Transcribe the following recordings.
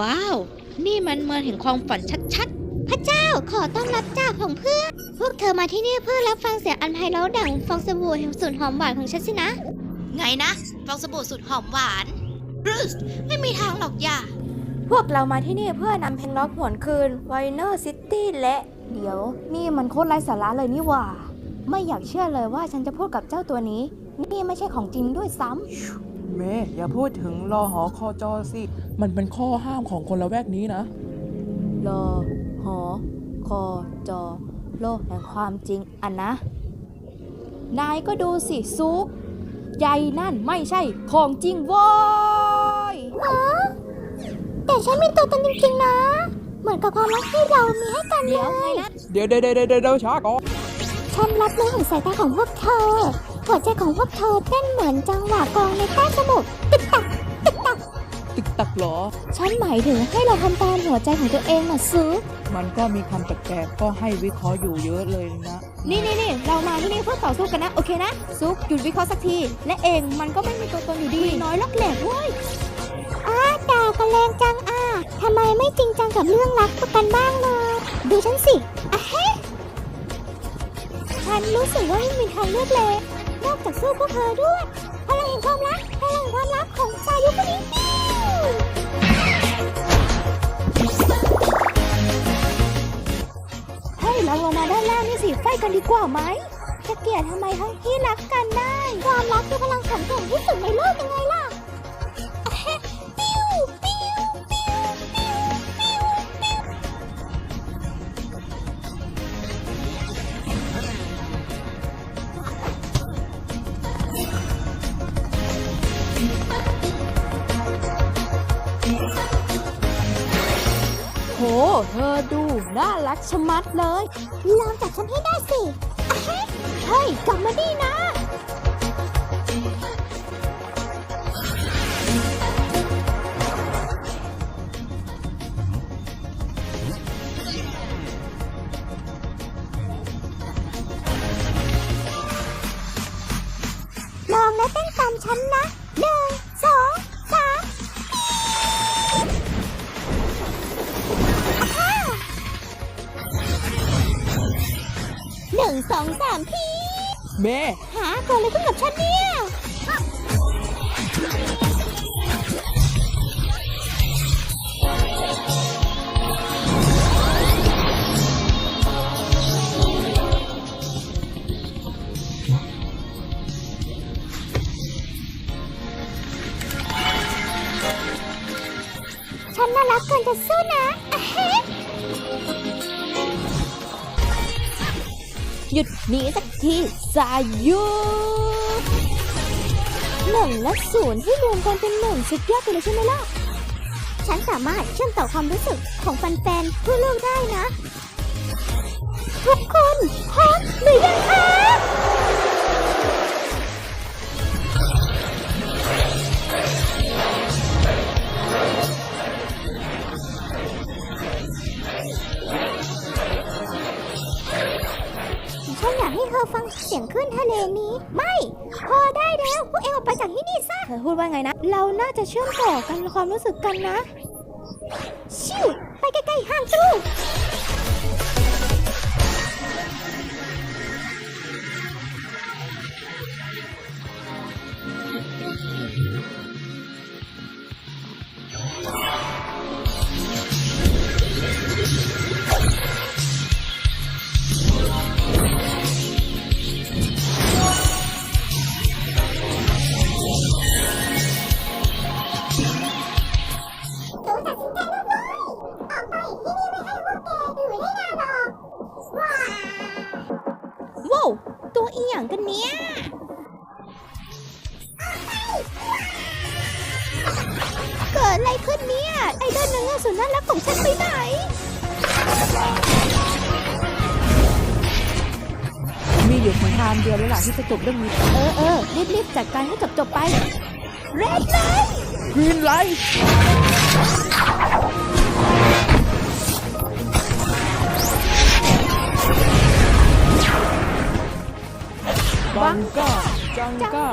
ว้าว นี่มันเมืองแห่งความฝันชัดพระเจ้าขอต้อนรับจากของเพื่อน พวกเธอมาที่นี่เพื่อรับฟังเสียงอันไพเราะดังฟองสบู่แห่งสูตรหอมหวานของฉันสินะๆไงนะฟองสบู่สุดหอมหวานบรูซไม่มีทางหรอกอย่า พวกเรามาที่นี่เพื่อนำเพลงล็อกหวนคืนไวเนอร์ซิตี้และ เดี๋ยว นี่มันโคตรไร้สาระเลยนี่หว่า ไม่อยากเชื่อเลยว่าฉันจะพูดกับเจ้าตัวนี้ นี่ไม่ใช่ของจริงด้วยซ้ เมย์อย่าพูดถึงรอหอคอจอสิ มันเป็นข้อห้ามของคนละแวกนี้นะำรอหอคอจอ โลกแห่งความจริงอันนะ นายก็ดูสิซุกใยนั่นไม่ใช่ของจริงโว้ยแต่ฉันมีตัวตนจริงๆนะ เหมือนกับความรักที่เรามีให้กันเลเดี๋ยวไงยนะเดี๋ยวเดี๋ยวเดี๋ยวเดี๋ยวเดี๋ยวช้าก่อนฉันรับรู้ถึงสายตาของพวกเธอ หัวใจของพวกเธอเต้นเหมือนจังหวะกลองในใต้จมูกตึกตักตึกตักตึกตักเหรอ ฉันหมายถึงให้เราทำตามหัวใจของตัวเองน่ะซื้อ มันก็มีคำแปลกๆก็ให้วิเคราะห์อยู่เยอะเลยนะ นี่นี่นี่เรามาที่นี่เพื่อต่อสู้กันนะ โอเคนะซุกหยุดวิเคราะห์สักที และเองมันก็ไม่มีตัวตนอยู่ดีน้อยลักแหลกเว้ยอ้าด่ากันแรงจังอะทำไมไม่จริงจังกับเรื่องรักกันบ้างเลยดูฉันสิอะเฮ้ฉันรู้สึกว่าไม่มีทางเลือกเลย นอกจากสู้พวกเธอด้วยพลังแห่งความรักพลังแห่งความรักของชายุคนี้เฮ้ยเราลงมาด้านล่างนี่สิไฟกันดีกว่าไหมจะเกลียดทำไมทั้งที่รักกันได้ ความรักคือพลังแข็งแกร่งที่สุดในโลกยังไงล่ะ เธอดูน่ารักชะมัดเลย ลองจับฉันให้ได้สิอะเฮ้เฮ้ยกลับมาดีนะ ลองนะเต้นตามฉันนะหนึ่งสอง นึ่งสองสามพี่เมย์หาเกิดอะไรขึ้นกับฉันเนี่ย ฉันน่ารักเกินจะสู้นะอะเฮ้ หยุดหนีสักทีสายุหนึ่งและศูนย์ที่รวมกันเป็นหนึ่งสุดยอดไปเลยใช่ไหมล่ะ ฉันสามารถเชื่อมต่อความรู้สึกของแฟนๆทั่วโลกได้นะ ทุกคนพร้อมหรือยังคะ ฟังเสียงคลื่นทะเลนี้ ไม่ พอได้แล้วพวกเองออกไปจากที่นี่ซะเธอพูดว่าไงนะ เราน่าจะเชื่อมต่อกันความรู้สึกกันนะ ชิวไปใกล้ๆห้างตู้ เนี้ยเกิดอะไรขึ้นเนี่ย ไอเดนนางเงือกสุดน่ารักของฉันไปไหนมีอยู่หนทางเดียวแล้วล่ะที่จะจบเรื่องนี้ เออเออรีบรีบจัดการให้จบจบๆไป เรดไลท์กรี นไลท์บังก้า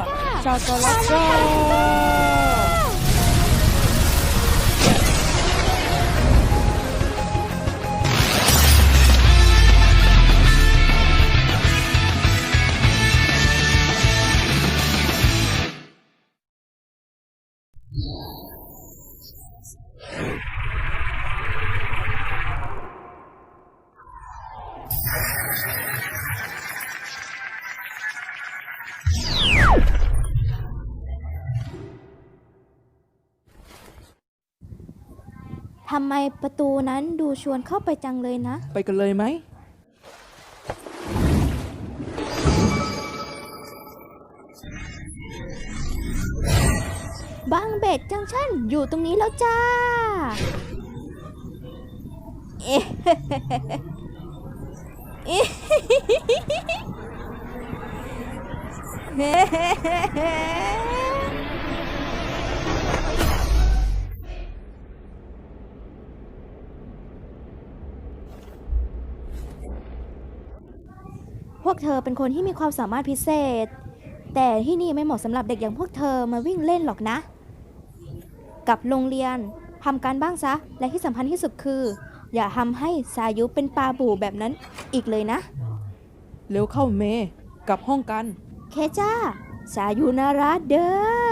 ทำไมประตูนั้นดูชวนเข้าไปจังเลยนะ ไปกันเลยไหมบางเบดจังชั่นอยู่ตรงนี้แล้วจ้า เอ๊ะเอ๊ะ พวกเธอเป็นคนที่มีความสามารถพิเศษ แต่ที่นี่ไม่เหมาะสำหรับเด็กอย่างพวกเธอมาวิ่งเล่นหรอกนะกับโรงเรียนทำการบ้างซะ และที่สำคัญที่สุดคือ อย่าทำให้สายุเป็นปลาบู่แบบนั้นอีกเลยนะ เร็วเข้าเมย์กลับห้องกัน เคจ้า สายุนารัตเด้อ